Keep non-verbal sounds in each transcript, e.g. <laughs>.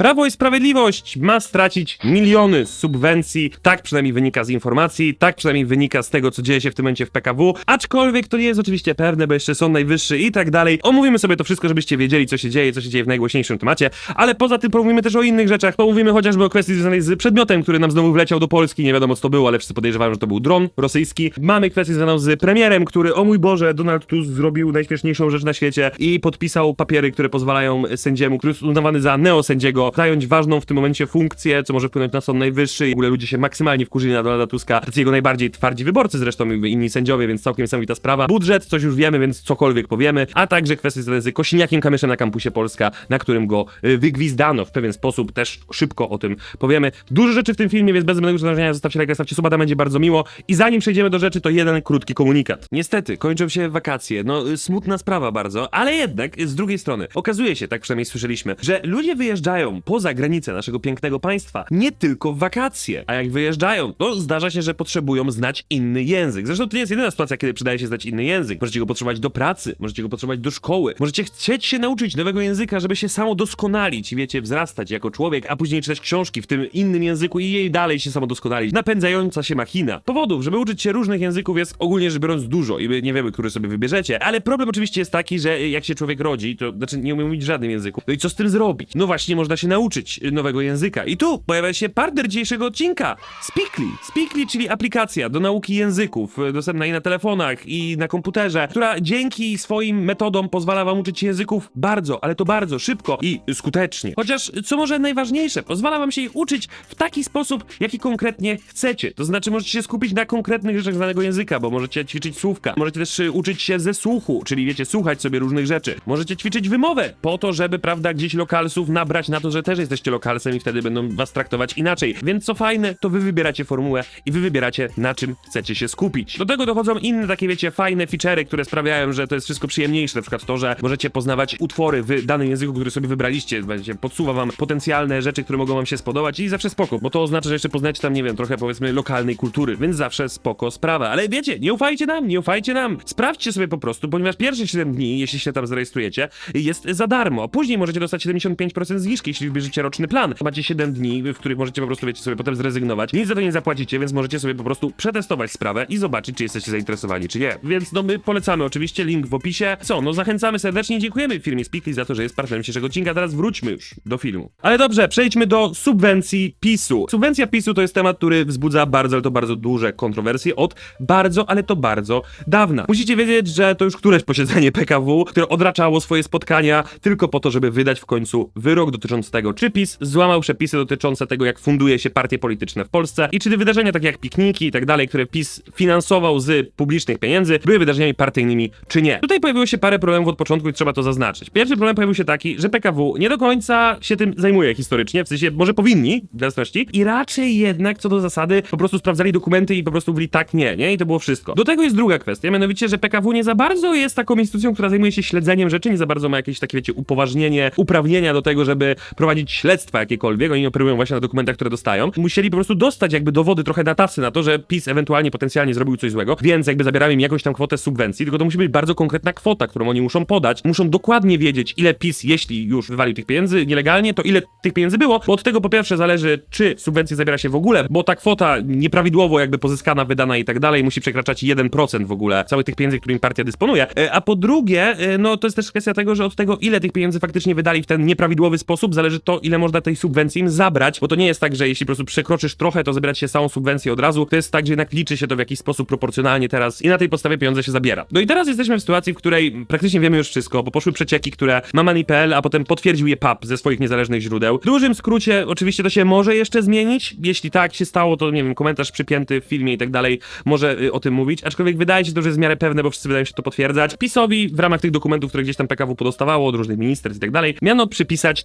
Prawo i Sprawiedliwość ma stracić miliony subwencji, tak przynajmniej wynika z informacji, tak przynajmniej wynika z tego, co dzieje się w tym momencie w PKW, aczkolwiek to nie jest oczywiście pewne, bo jeszcze Sąd Najwyższy i tak dalej. Omówimy sobie to wszystko, żebyście wiedzieli, co się dzieje, co się dzieje w najgłośniejszym temacie, ale poza tym pomówimy też o innych rzeczach, pomówimy chociażby o kwestii związanej z przedmiotem, który nam znowu wleciał do Polski, nie wiadomo co to było, ale wszyscy podejrzewają, że to był dron rosyjski. Mamy kwestię związaną z premierem, który, o mój Boże, Donald Tusk zrobił najśmieszniejszą rzecz na świecie i podpisał papiery, które pozwalają sędziemu, który jest uznawany za neosędziego, zająć ważną w tym momencie funkcję, co może wpłynąć na Sąd Najwyższy i w ogóle ludzie się maksymalnie wkurzyli na Donalda Tuska, tacy jego najbardziej twardzi wyborcy zresztą inni sędziowie, więc całkiem niesamowita sprawa. Budżet, coś już wiemy, więc cokolwiek powiemy, a także kwestie związane z Kosiniakiem Kamyszem na kampusie Polska, na którym go y, wygwizdano w pewien sposób, też szybko o tym powiemy. Dużo rzeczy w tym filmie, więc bez zbędnego przedłużania zostawcie lajka, zostawcie suba, tam będzie bardzo miło. I zanim przejdziemy do rzeczy, to jeden krótki komunikat. Niestety, kończą się wakacje, no y, smutna sprawa bardzo, ale jednak y, z drugiej strony, okazuje się, tak przynajmniej słyszeliśmy, że ludzie wyjeżdżają poza granice naszego pięknego państwa, nie tylko w wakacje, a jak wyjeżdżają, to zdarza się, że potrzebują znać inny język. Zresztą to nie jest jedyna sytuacja, kiedy przydaje się znać inny język. Możecie go potrzebować do pracy, możecie go potrzebować do szkoły, możecie chcieć się nauczyć nowego języka, żeby się samo doskonalić i wiecie, wzrastać jako człowiek, a później czytać książki w tym innym języku i jej dalej się samo doskonalić. Napędzająca się machina. Powodów, żeby uczyć się różnych języków jest ogólnie rzecz biorąc dużo i my nie wiemy, który sobie wybierzecie, ale problem oczywiście jest taki, że jak się człowiek rodzi, to znaczy nie umie mówić żadnym języku. No i co z tym zrobić? No właśnie, można się nauczyć nowego języka. I tu pojawia się partner dzisiejszego odcinka. Speakly. Speakly, czyli aplikacja do nauki języków, e, dostępna i na telefonach, i na komputerze, która dzięki swoim metodom pozwala wam uczyć się języków bardzo, ale to bardzo szybko i skutecznie. Chociaż, co może najważniejsze, pozwala wam się ich uczyć w taki sposób, jaki konkretnie chcecie. To znaczy, możecie się skupić na konkretnych rzeczach z danego języka, bo możecie ćwiczyć słówka. Możecie też y, uczyć się ze słuchu, czyli wiecie, słuchać sobie różnych rzeczy. Możecie ćwiczyć wymowę, po to, żeby, prawda, gdzieś lokalsów nabrać na to, że też jesteście lokalsem i wtedy będą was traktować inaczej. Więc co fajne, to wy wybieracie formułę i wy wybieracie, na czym chcecie się skupić. Do tego dochodzą inne takie, wiecie, fajne feature'y, które sprawiają, że to jest wszystko przyjemniejsze. Na przykład to, że możecie poznawać utwory w danym języku, który sobie wybraliście. Wiecie, podsuwa wam potencjalne rzeczy, które mogą wam się spodobać i zawsze spoko, bo to oznacza, że jeszcze poznacie tam, nie wiem, trochę powiedzmy lokalnej kultury, więc zawsze spoko sprawa. Ale wiecie, nie ufajcie nam, nie ufajcie nam. Sprawdźcie sobie po prostu, ponieważ pierwsze 7 dni, jeśli się tam zarejestrujecie, jest za darmo. Później możecie dostać 75% zniżki, jeśli wybierzecie roczny plan. Macie 7 dni, w których możecie po prostu, wiecie, sobie potem zrezygnować. Nic za to nie zapłacicie, więc możecie sobie po prostu przetestować sprawę i zobaczyć, czy jesteście zainteresowani, czy nie. Więc no my polecamy oczywiście, link w opisie. Co, no zachęcamy serdecznie dziękujemy firmie Speakly za to, że jest partnerem dzisiejszego odcinka. Teraz wróćmy już do filmu. Ale dobrze, przejdźmy do subwencji PiSu. Subwencja PiSu to jest temat, który wzbudza bardzo, ale to bardzo duże kontrowersje od bardzo, ale to bardzo dawna. Musicie wiedzieć, że to już któreś posiedzenie PKW, które odraczało swoje spotkania tylko po to, żeby wydać w końcu wyrok dotyczący tego, czy PiS złamał przepisy dotyczące tego, jak funduje się partie polityczne w Polsce i czy te wydarzenia takie jak pikniki i tak dalej, które PiS finansował z publicznych pieniędzy, były wydarzeniami partyjnymi, czy nie. Tutaj pojawiło się parę problemów od początku i trzeba to zaznaczyć. Pierwszy problem pojawił się taki, że PKW nie do końca się tym zajmuje historycznie, w sensie może powinni, w jasności, i raczej jednak co do zasady po prostu sprawdzali dokumenty i po prostu mówili tak, nie, nie, i to było wszystko. Do tego jest druga kwestia, mianowicie, że PKW nie za bardzo jest taką instytucją, która zajmuje się śledzeniem rzeczy, nie za bardzo ma jakieś takie, wiecie, upoważnienie, uprawnienia do tego, żeby prowadzić śledztwa jakiekolwiek, oni operują właśnie na dokumentach, które dostają. Musieli po prostu dostać jakby dowody trochę na na to, że PiS ewentualnie potencjalnie zrobił coś złego, więc jakby zabierają im jakąś tam kwotę subwencji, tylko to musi być bardzo konkretna kwota, którą oni muszą podać. Muszą dokładnie wiedzieć, ile PiS, jeśli już wywalił tych pieniędzy nielegalnie, to ile tych pieniędzy było, bo od tego po pierwsze zależy, czy subwencje zabiera się w ogóle, bo ta kwota nieprawidłowo jakby pozyskana, wydana i tak dalej musi przekraczać 1% w ogóle całych tych pieniędzy, którymi partia dysponuje. E, A po drugie, e, no to jest też kwestia tego, że od tego, ile tych pieniędzy faktycznie wydali w ten nieprawidłowy sposób, zależy to, ile można tej subwencji im zabrać, bo to nie jest tak, że jeśli po prostu przekroczysz trochę, to zabierać się całą subwencję od razu. To jest tak, że jednak liczy się to w jakiś sposób proporcjonalnie teraz i na tej podstawie pieniądze się zabiera. No i teraz jesteśmy w sytuacji, w której praktycznie wiemy już wszystko, bo poszły przecieki, które ma Money.pl, a potem potwierdził je PAP ze swoich niezależnych źródeł. W dużym skrócie, oczywiście to się może jeszcze zmienić. Jeśli tak się stało, to nie wiem, komentarz przypięty w filmie i tak dalej może y, o tym mówić. Aczkolwiek wydaje się to, że jest w miarę pewne, bo wszyscy wydają się to potwierdzać. PiSowi w ramach tych dokumentów, które gdzieś tam PKW podostawało od różnych ministerstw i tak dalej, miano przypisać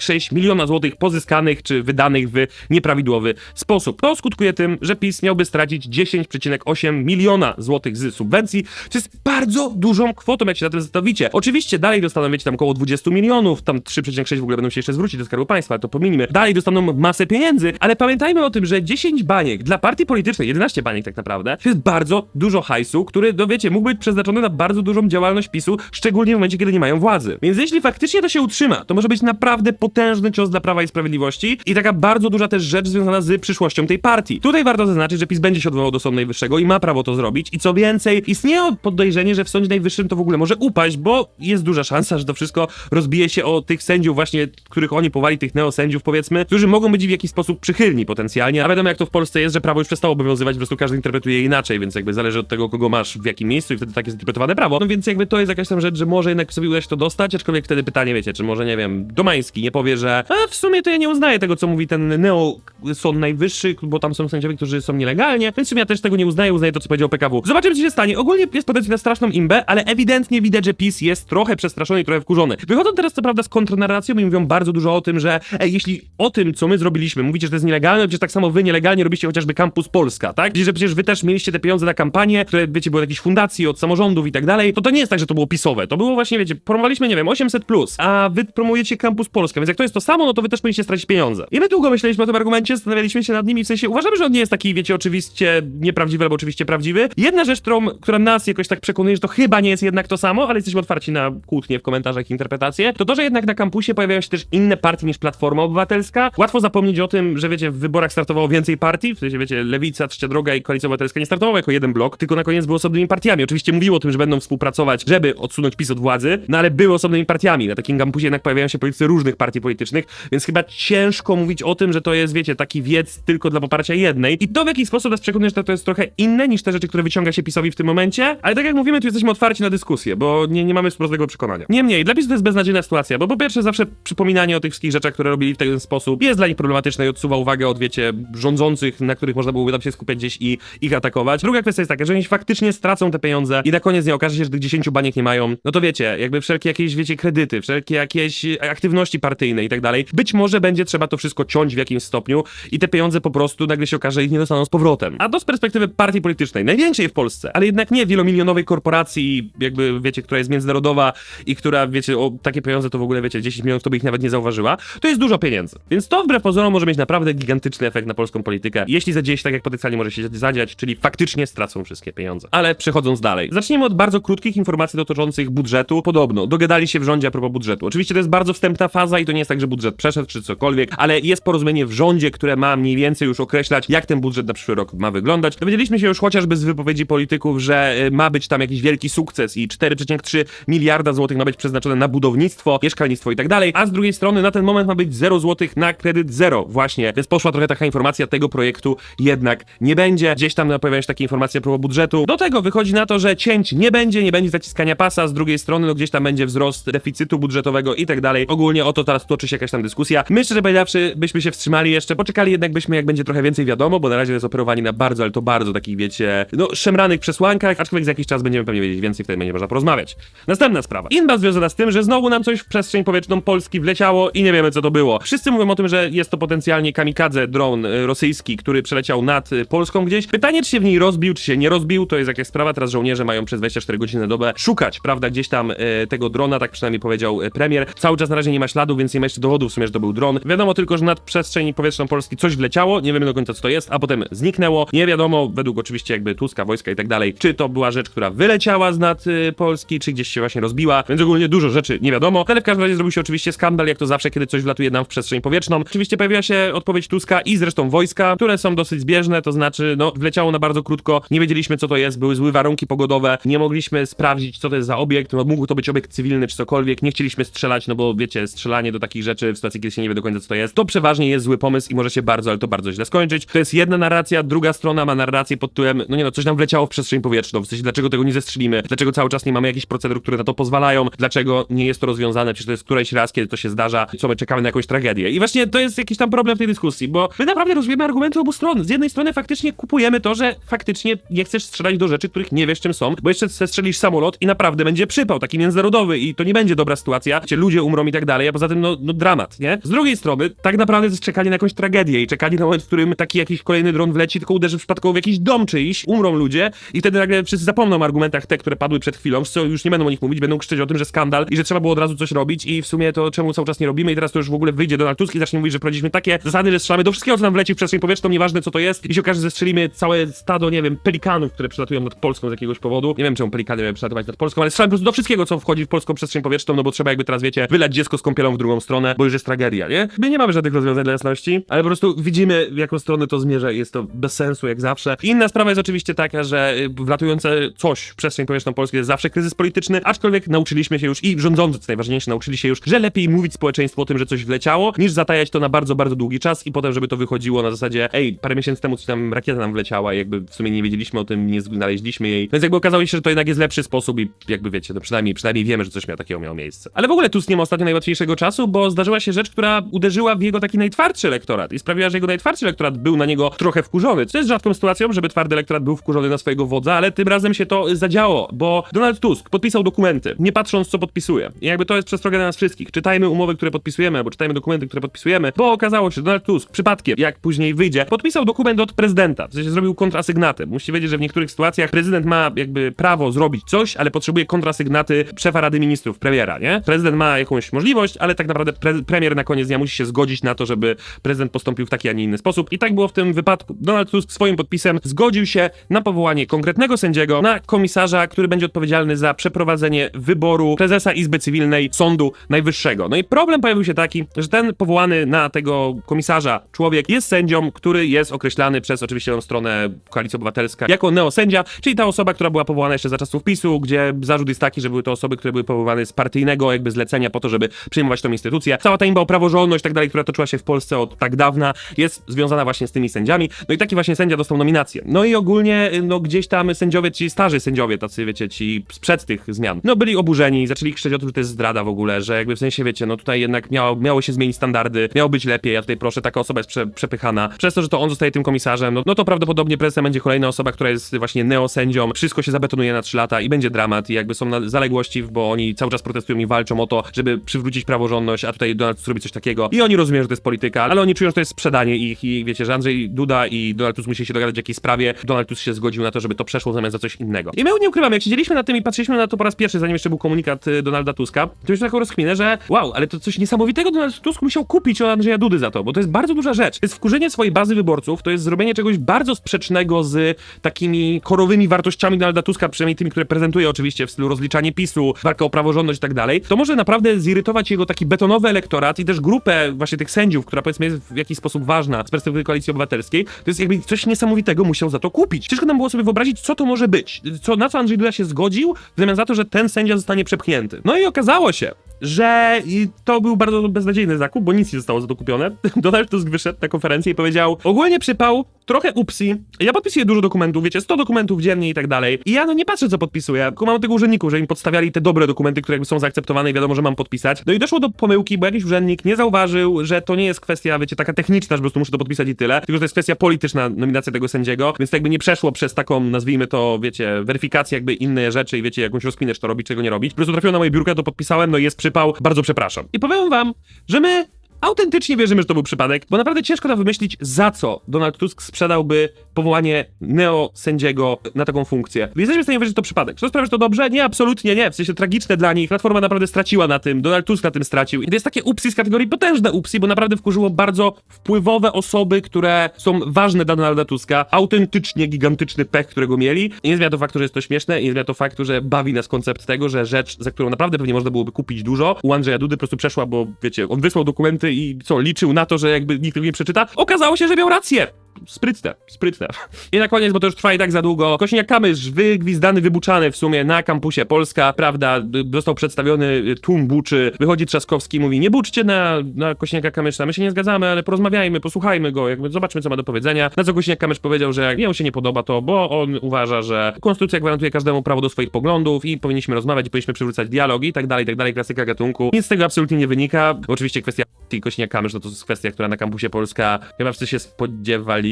3,6 miliona złotych pozyskanych czy wydanych w nieprawidłowy sposób. To skutkuje tym, że PiS miałby stracić 10,8 miliona złotych z subwencji, co jest bardzo dużą kwotą, jak się na tym zastanowicie. Oczywiście dalej dostaną, wiecie, tam około 20 milionów, tam 3,6 w ogóle będą się jeszcze zwrócić do Skarbu Państwa, ale to pominimy. Dalej dostaną masę pieniędzy, ale pamiętajmy o tym, że 10 baniek dla partii politycznej, 11 baniek tak naprawdę, to jest bardzo dużo hajsu, który, no wiecie, mógł być przeznaczony na bardzo dużą działalność PiSu, szczególnie w momencie, kiedy nie mają władzy. Więc jeśli faktycznie to się utrzyma, to może być naprawdę potężny potężny cios dla Prawa i Sprawiedliwości i taka bardzo duża też rzecz związana z przyszłością tej partii. Tutaj warto zaznaczyć, że PiS będzie się odwołał do Sądu Najwyższego i ma prawo to zrobić i co więcej, istnieje podejrzenie, że w Sądzie Najwyższym to w ogóle może upaść, bo jest duża szansa, że to wszystko rozbije się o tych sędziów właśnie, których oni powali, tych neosędziów powiedzmy, którzy mogą być w jakiś sposób przychylni potencjalnie, a wiadomo jak to w Polsce jest, że prawo już przestało obowiązywać, po prostu każdy interpretuje je inaczej, więc jakby zależy od tego, kogo masz w jakim miejscu i wtedy tak jest interpretowane prawo. No więc jakby to jest jakaś tam rzecz, że może jednak sobie uda się to dostać, aczkolwiek wtedy pytanie, wiecie, czy może, nie wiem, Domański nie powie, że a w sumie to ja nie uznaję tego, co mówi ten neo Sąd Najwyższy, bo tam są sędziowie, którzy są nielegalnie, więc w sumie ja też tego nie uznaję, uznaję to, co powiedział PKW. Zobaczymy, co się stanie. Ogólnie jest potencjał na straszną imbę, ale ewidentnie widać, że PiS jest trochę przestraszony i trochę wkurzony. Wychodzą teraz co prawda z kontranarracją i mówią bardzo dużo o tym, że ej, jeśli o tym, co my zrobiliśmy, mówicie, że to jest nielegalne, przecież tak samo wy nielegalnie robicie chociażby Campus Polska, tak? Czyli, że przecież wy też mieliście te pieniądze na kampanię, które, wiecie, były jakieś fundacji od samorządów i tak dalej, to to nie jest tak, że to było pisowe. To było właśnie, wiecie, promowaliśmy, nie wiem, 800+, plus, a wy promujecie Campus Polska, więc jak to jest to samo, no to wy też powinniście stracić pieniądze. I my długo myśleliśmy o tym argumencie, zastanawialiśmy się nad nimi, w sensie uważamy, że on nie jest taki, wiecie, oczywiście nieprawdziwy albo oczywiście prawdziwy. Jedna rzecz, którą, która nas jakoś tak przekonuje, że to chyba nie jest jednak to samo, ale jesteśmy otwarci na kłótnie w komentarzach i interpretacje, to to, że jednak na kampusie pojawiają się też inne partie niż Platforma Obywatelska. Łatwo zapomnieć o tym, że wiecie, w wyborach startowało więcej partii, w sensie wiecie, Lewica, Trzecia Droga i Koalicja Obywatelska nie startowały jako jeden blok, tylko na koniec były osobnymi partiami. Oczywiście mówiło o tym, że będą współpracować, żeby odsunąć PiS od władzy, no ale były osobnymi partiami. Na takim kampusie jednak pojawiają się politycy różnych partii politycznych, więc chyba ciężko mówić o tym, że to jest, wiecie, taki wiec tylko dla poparcia jednej. I to w jakiś sposób nas przekonuje, że to jest trochę inne niż te rzeczy, które wyciąga się PiSowi w tym momencie, ale tak jak mówimy, tu jesteśmy otwarci na dyskusję, bo nie, nie mamy prostego przekonania. Niemniej, dla PiSu to jest beznadziejna sytuacja, bo po pierwsze zawsze przypominanie o tych wszystkich rzeczach, które robili w ten sposób jest dla nich problematyczne i odsuwa uwagę od, wiecie, rządzących, na których można byłoby tam się skupiać gdzieś i ich atakować. Druga kwestia jest taka, że oni faktycznie stracą te pieniądze i na koniec nie okaże się, że tych 10 baniek nie mają, no to wiecie, jakby wszelkie jakieś, wiecie, kredyty, wszelkie jakieś aktywności partyjne i tak dalej, być może będzie trzeba to wszystko ciąć w jakimś stopniu i te pieniądze po prostu nagle się okaże, że ich nie dostaną z powrotem. A to z perspektywy partii politycznej, największej w Polsce, ale jednak nie wielomilionowej korporacji, jakby, wiecie, która jest międzynarodowa i która, wiecie, o takie pieniądze to w ogóle, wiecie, 10 milionów to by ich nawet nie zauważyła, to jest dużo pieniędzy. Więc to wbrew pozorom może mieć naprawdę gigantyczny efekt na polską politykę, jeśli zadzieje się tak, jak potencjalnie może się zadziać, czyli faktycznie stracą wszystkie pieniądze. Ale przechodząc dalej. Zacznijmy od bardzo krótkich informacji dotyczących budżetu. Podobno, dogadali się w rządzie a propos budżetu. Oczywiście to jest bardzo wstępna faza i to nie jest tak, że budżet przeszedł czy cokolwiek, ale jest porozumienie w rządzie, które ma mniej więcej już określać, jak ten budżet na przyszły rok ma wyglądać. Dowiedzieliśmy się już chociażby z wypowiedzi polityków, że y, ma być tam jakiś wielki sukces i 4,3 miliarda złotych ma być przeznaczone na budownictwo, mieszkalnictwo i tak dalej, a z drugiej strony na ten moment ma być 0 złotych na kredyt zero właśnie, więc poszła trochę taka informacja, tego projektu jednak nie będzie. Gdzieś tam pojawiają się takie informacje propos budżetu. Do tego wychodzi na to, że cięć nie będzie, nie będzie zaciskania pasa, z drugiej strony no gdzieś tam będzie wzrost deficytu budżetowego i tak dalej. Ogólnie o to teraz toczy się jakaś tam dyskusja. My szczerze powiedziawszy byśmy się wstrzymali jeszcze, poczekali jednak byśmy jak będzie trochę więcej wiadomo, bo na razie jest operowani na bardzo, ale to bardzo takich wiecie, no szemranych przesłankach, aczkolwiek za jakiś czas będziemy pewnie wiedzieć więcej, wtedy będzie można porozmawiać. Następna sprawa. Inba związana z tym, że znowu nam coś w przestrzeń powietrzną Polski wleciało i nie wiemy co to było. Wszyscy mówią o tym, że jest to potencjalnie kamikadze dron y, rosyjski, który przeleciał nad y, Polską gdzieś. Pytanie, czy się w niej rozbił, czy się nie rozbił, to jest jakaś sprawa. Teraz żołnierze mają przez 24 godziny na dobę szukać, prawda, gdzieś tam y, tego drona, tak przynajmniej powiedział y, premier. Cały czas na razie nie ma śladów, więc nie ma jeszcze dowodów w sumie, że to był dron. Wiadomo tylko, że nad przestrzeń powietrzną Polski coś wleciało, nie wiemy do końca co to jest, a potem zniknęło. Nie wiadomo, według oczywiście jakby Tuska, wojska i tak dalej, czy to była rzecz, która wyleciała z nad y, Polski, czy gdzieś się właśnie rozbiła, więc ogólnie dużo rzeczy nie wiadomo, ale w każdym razie zrobił się oczywiście skandal, jak to zawsze, kiedy coś wlatuje nam w przestrzeń powietrzną. Oczywiście pojawiła się odpowiedź Tuska i zresztą wojska, które są dosyć zbieżne, to znaczy, no, wleciało na bardzo krótko, nie wiedzieliśmy co to jest, były złe warunki pogodowe, nie mogliśmy sprawdzić, co to jest za obiekt, no, mógł to być obiekt cywilny czy cokolwiek, nie chcieliśmy strzelać, no bo wiecie, strzelanie do takich rzeczy w sytuacji, kiedy się nie wie do końca co to jest, to przeważnie jest zły pomysł i może się bardzo, ale to bardzo źle skończyć. To jest jedna narracja, druga strona ma narrację pod tytułem, no nie no, coś nam wleciało w przestrzeń powietrzną, w sensie dlaczego tego nie zestrzelimy, dlaczego cały czas nie mamy jakichś procedur, które na to pozwalają, dlaczego nie jest to rozwiązane, przecież to jest któryś raz, kiedy to się zdarza, co my czekamy na jakąś tragedię. I właśnie to jest jakiś tam problem w tej dyskusji, bo my naprawdę rozumiemy argumenty obu stron. Z jednej strony faktycznie kupujemy to, że faktycznie nie chcesz strzelać do rzeczy, których nie wiesz czym są, bo jeszcze strzelisz samolot i naprawdę będzie przypał, taki międzynarodowy i to nie będzie dobra sytuacja, gdzie ludzie umrą i tak dalej, a poza tym no, no dramat, nie? Z drugiej strony, tak naprawdę to jest czekanie na jakąś tragedię i czekanie na moment, w którym taki jakiś kolejny dron wleci, tylko uderzy przypadkowo w jakiś dom czyjś, umrą ludzie i wtedy nagle wszyscy zapomną o argumentach te, które padły przed chwilą, co już nie będą o nich mówić, będą krzyczeć o tym, że skandal i że trzeba było od razu coś robić i w sumie to czemu cały czas nie robimy i teraz to już w ogóle wyjdzie Donald Tusk i zacznie mówić, że prowadziliśmy takie zasady, że strzelamy do wszystkiego, co nam wleci w przestrzeń powietrzną, nieważne co to jest i się okaże, że strzelimy całe stado, nie wiem, pelikanów, które przelatują nad Polską z jakiegoś powodu. Nie wiem, czemu pelikany miały przelatywać nad Polską, ale strzelamy po prostu do wszystkiego, co wchodzi w polską przestrzeń powietrzną, no bo trzeba jakby teraz, wiecie, wylać dziecko z kąpielą w drugą stronę, bo już jest tragedia, nie? My nie mamy żadnych rozwiązań dla jasności, ale po prostu widzimy, w jaką stronę to zmierza i jest to bez sensu, jak zawsze. Inna sprawa jest oczywiście taka, że y, wlatujące coś w przestrzeń powietrzną Polski jest zawsze kryzys polityczny, aczkolwiek nauczyliśmy się już i rządzący, co najważniejsze, nauczyli się już, że lepiej mówić społeczeństwu o tym, że coś wleciało, niż zatajać to na bardzo, bardzo długi czas i potem, żeby to wychodziło na zasadzie, ej, parę miesięcy temu coś tam rakieta nam wleciała i jakby w sumie nie wiedzieliśmy o tym, nie znaleźliśmy jej. Więc jakby okazało się, że to jednak jest lepszy sposób i jakby wiecie, no przynajmniej, przynajmniej wiemy, że coś miało takiego miało miejsce. Ale w ogóle Tusk nie ma ostatnio najłatwiejszego czasu, bo zdarzyła się rzecz, która uderzyła w jego taki najtwardszy elektorat i sprawiła, że jego najtwardszy elektorat był na niego trochę wkurzony. Co jest rzadką sytuacją, żeby twardy elektorat był wkurzony na swojego wodza, ale tym razem się to zadziało, bo Donald Tusk podpisał dokumenty, nie patrząc co podpisuje. I jakby to jest przestroga dla nas wszystkich. Czytajmy umowy, które podpisujemy, albo czytajmy dokumenty, które podpisujemy, bo okazało się, że Donald Tusk przypadkiem, jak później wyjdzie, podpisał dokument od prezydenta, w sensie zrobił kontrasygnaty. Musicie wiedzieć, że w niektórych sytuacjach prezydent ma jakby prawo zrobić coś, ale potrzebuje kontrasygnaty szefa Rady Ministrów, premiera, nie? Prezydent ma jakąś możliwość, ale tak naprawdę pre premier na koniec dnia musi się zgodzić na to, żeby prezydent postąpił w taki, a nie inny sposób. I tak było w tym wypadku. Donald Tusk swoim podpisem zgodził się na powołanie konkretnego sędziego, na komisarza, który będzie odpowiedzialny za przeprowadzenie wyboru prezesa Izby Cywilnej Sądu Najwyższego. No i problem pojawił się taki, że ten powołany na tego komisarza człowiek jest sędzią, który jest określany przez oczywiście stronę Koalicja Obywatelska jako neosędzia, czyli ta osoba, która była powołana jeszcze za czasów PiSu, gdzie zarzut jest taki, że były to osoby, które były powołane z partyjnego jakby zlecenia po to, żeby przyjmować tą instytucję. Cała ta imba o praworządność tak dalej, która toczyła się w Polsce od tak dawna, jest związana właśnie z tymi sędziami. No i taki właśnie sędzia dostał nominację. No i ogólnie, no gdzieś tam sędziowie, ci starzy sędziowie, tacy wiecie, ci sprzed tych zmian, no byli oburzeni, zaczęli krzyczeć o tym, że to jest zdrada w ogóle, że jakby w sensie wiecie, no tutaj jednak miało, miało się zmienić standardy, miało być lepiej, a tutaj proszę, taka osoba jest prze, przepychana. Przez to, że to on zostaje tym komisarzem, no, no to prawdopodobnie prezesem będzie kolejna osoba, która jest właśnie neosędzią, wszystko się zabetonuje na 3 lata i będzie dramat i jakby są zaległości, bo oni cały czas protestują i walczą o to, żeby przywrócić praworządność, a tutaj Donald Tusk robi coś takiego i oni rozumieją, że to jest polityka, ale oni czują, że to jest sprzedanie ich i wiecie, że Andrzej Duda i Donald Tusk musieli się dogadać w jakiejś sprawie, Donald Tusk się zgodził na to, żeby to przeszło zamiast za coś innego. I my nie ukrywam, jak siedzieliśmy na tym i patrzyliśmy na to po raz pierwszy, zanim jeszcze był komunikat y, Donalda Tuska, to już taką rozkminę, że wow, ale to coś niesamowitego Donald Tusk musiał kupić od Andrzeja Dudy za to, bo to jest bardzo duża rzecz. To jest wkurzenie swojej bazy wyborców, to jest zrobienie czegoś bardzo sprzecznego z takimi korowymi wartościami Donalda Tuska, przynajmniej tymi, które prezentuje oczywiście w stylu rozliczanie PiSu, walka o praworządność i tak dalej. To może naprawdę zirytować jego taki betonowy elektorat i też grupę właśnie tych sędziów, która powiedzmy jest w jakiś sposób ważna z perspektywy koalicji obywatelskiej. To jest jakby coś niesamowitego musiał za to kupić. Ciężko nam było sobie wyobrazić, co to może być. Co, na co Andrzej Duda się zgodził, w zamian za to, że ten sędzia zostanie przepchnięty. No i okazało się, że to był bardzo beznadziejny zakup, bo nic nie zostało za to kupione. <laughs> Donald Tusk wyszedł na konferencję i powiedział, ogólnie przypał, trochę upsi, ja podpisuję dużo dokumentów, wiecie, 100 dokumentów dziennie i tak dalej. I ja no nie patrzę, co podpisuję, tylko mam tego urzędników, że im podstawiali te dobre dokumenty, które jakby są zaakceptowane i wiadomo, że mam podpisać. No i doszło do pomyłki, bo jakiś urzędnik nie zauważył, że to nie jest kwestia, wiecie, taka techniczna, że po prostu muszę to podpisać i tyle, tylko że to jest kwestia polityczna, nominacja tego sędziego, więc to jakby nie przeszło przez taką, nazwijmy to, wiecie, weryfikację jakby inne rzeczy i wiecie, jakąś rozkminę, czy to robić, czego nie robić. Po prostu trafiło na moje biurko, to podpisałem, no i jest przypał, bardzo przepraszam. I powiem wam, że my autentycznie wierzymy, że to był przypadek, bo naprawdę ciężko nam wymyślić, za co Donald Tusk sprzedałby powołanie neo-sędziego na taką funkcję. Jesteśmy w stanie wierzyć, że to przypadek. Czy to sprawia, że to dobrze? Nie, absolutnie nie. W sensie tragiczne dla nich. Platforma naprawdę straciła na tym, Donald Tusk na tym stracił. I to jest takie upsi z kategorii potężne upsi, bo naprawdę wkurzyło bardzo wpływowe osoby, które są ważne dla Donalda Tuska. Autentycznie gigantyczny pech, którego mieli. I nie zmienia to faktu, że jest to śmieszne, i nie zmienia to faktu, że bawi nas koncept tego, że rzecz, za którą naprawdę pewnie można byłoby kupić dużo, u Andrzeja Dudy po prostu przeszła, bo wiecie, on wysłał dokumenty i co, liczył na to, że jakby nikt tego nie przeczyta. Okazało się, że miał rację. Sprytne, sprytne. I na koniec, bo to już trwa i tak za długo. Kośniak-Kamysz, wygwizdany, wybuczany w sumie na kampusie Polska, prawda, został przedstawiony tłum buczy, wychodzi Trzaskowski i mówi, nie buczcie na, na Kośniaka-Kamysza, my się nie zgadzamy, ale porozmawiajmy, posłuchajmy go, jakby zobaczmy, co ma do powiedzenia. Na co Kośniak-Kamysz powiedział, że jemu się nie podoba to, bo on uważa, że konstytucja gwarantuje każdemu prawo do swoich poglądów i powinniśmy rozmawiać i powinniśmy przywrócać dialog i tak dalej, i tak dalej, klasyka gatunku. Nic z tego absolutnie nie wynika. Oczywiście kwestia Kośniak-Kamysz, no to jest kwestia, która na kampusie Polska, chyba wszyscy się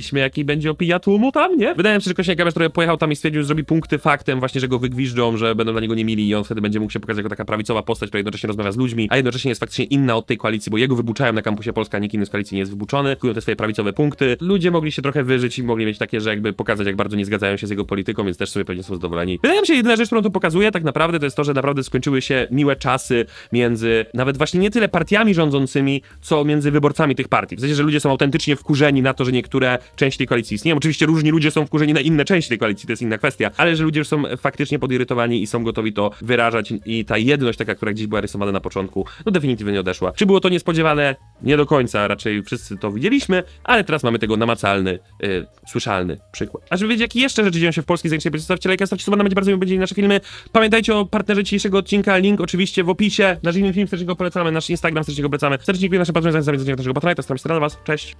spodziewaliśmy, jaki będzie opija tłumu tam, nie? Wydaje mi się, że Kośniak-Kamysz, który pojechał tam i stwierdził, że zrobi punkty faktem właśnie, że go wygwiżdżą, że będą dla niego niemili i on wtedy będzie mógł się pokazać jako taka prawicowa postać, która jednocześnie rozmawia z ludźmi, a jednocześnie jest faktycznie inna od tej koalicji, bo jego wybuczają na kampusie Polska, nikt inny z koalicji nie jest wybuczony, kują te swoje prawicowe punkty. Ludzie mogli się trochę wyżyć i mogli mieć takie, że jakby pokazać, jak bardzo nie zgadzają się z jego polityką, więc też sobie pewnie są zadowoleni. Wydaje mi się, jedyna rzecz, którą to pokazuje tak naprawdę, to jest to, że naprawdę skończyły się miłe czasy między nawet właśnie nie tyle partiami rządzącymi, co między wyborcami tych partii. W sensie, że ludzie są autentycznie wkurzeni na to, że niektóre części tej koalicji istnieją. Oczywiście różni ludzie są wkurzeni na inne części tej koalicji, to jest inna kwestia, ale że ludzie już są faktycznie podirytowani i są gotowi to wyrażać i ta jedność taka, która gdzieś była rysowana na początku, no definitywnie nie odeszła. Czy było to niespodziewane? Nie do końca, raczej wszyscy to widzieliśmy, ale teraz mamy tego namacalny, yy, słyszalny przykład. A żeby wiedzieć, jakie jeszcze rzeczy dzieją się w polskiej zagranicznej, zostawcie lajka, stawcie suba, nam będzie bardzo będzie nasze filmy. Pamiętajcie o partnerze dzisiejszego odcinka, link oczywiście w opisie. Nasz inny film serdecznie go polecamy, nasz Instagram serdecznie go polecamy. Serdecznie dziękuję naszym patronom za naszego patrona, to jest tam dla was. Cześć!